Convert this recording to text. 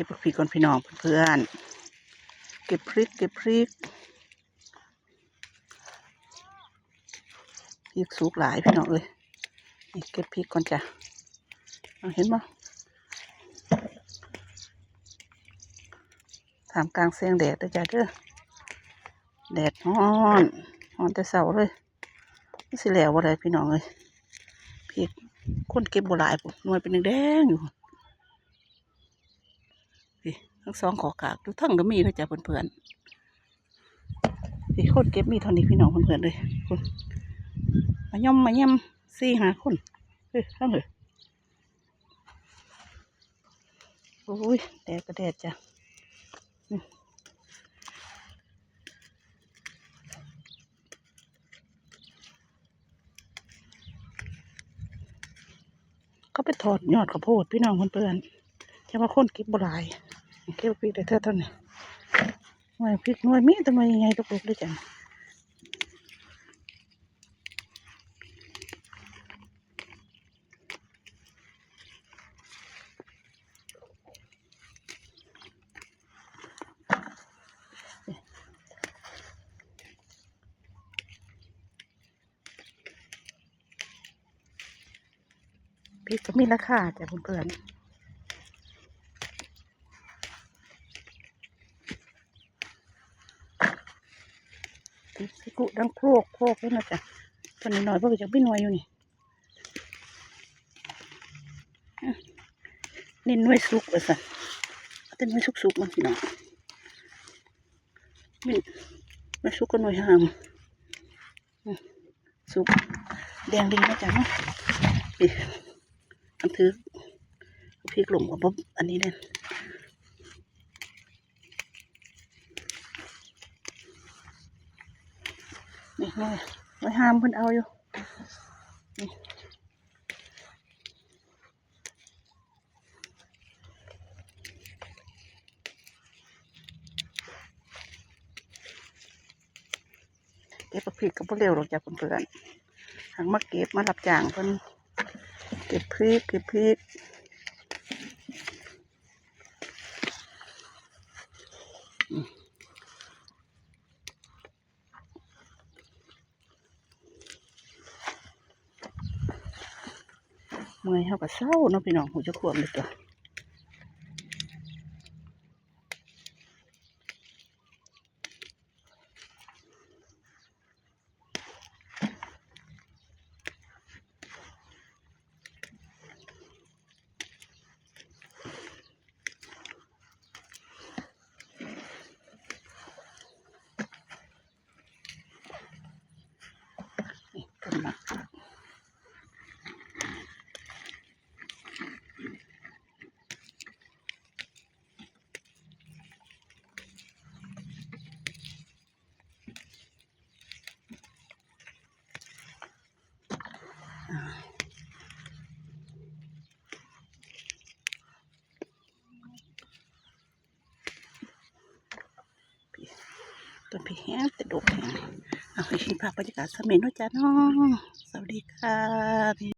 ก็บพริกก่อนพี่น้องเพื่อนๆเก็บพริกเก็บพริกพริกสุกหลายพี่น้องเอ้ยเก็บพริกก่อนจ้ะเห็นบ่ถามกลางเสียงแดดเด้อจ้ะเด้อแดดฮ้อนฮ้อนแต่เสาเลยนี่สิแล้วบ่ได้พี่น้องเอ้ยพริกคนเก็บบ่หลายปุ๊บหน่วยเป็นแดงอยู่ พี่ทั้งสองขอกากดูทั้งก็มีเลยจ้ะเพื่อนๆพี่คนเก็บมีเท่านี้พี่น้องเพื่อนๆเลยคุณมาย่อมมาย่ำสี่หาคนเฮ้ยทั้งเลยโอ้ยแดดก็แดดจ้ะอืมเขาไปถอดยอดข้าวโพดพี่น้องเพื่อนๆจะมาค้นก็บบหลาย เก็บพริกได้เท่าเท่านี้หน่วยพริกหน่วยมีทำไมยังไงตกๆด้วยจังพริกก็มีราคาจ้ะเพื่อนๆ สิกุดังโครกโครกเลยนะจ๊ะตอนนี้หน่อยเพราะว่าจะไม่หน่วยอยู่นี่อะนี่น่วยสุกเลยสันเอาแต่น่วยสุกๆมันพี่น้องมินน่วยสุกก็น่วยหามสุกแดงดีนะจ๊ะเนาะนี่อันถือพริกหลงกับอันนี้เนี่ย นี่นี่ไว้ห้ามเพิ่นเอาอยู่เก็บผักพริกก็บ่เร็วหรอกจ้ะเพื่อนๆหังมาเก็บมารับจ้างเพิ่นเก็บพริกเก็บพริก เมื่อยเฮาก็เศร้าเนาะพี่น้องหูจะขวมเลยตัว ต้นมะขามต้นพี่แห้งแต่ดกแห้งเอาไปชิมภาพบรรยากาศสมัยนู้นจ้าน้องสวัสดีค่ะ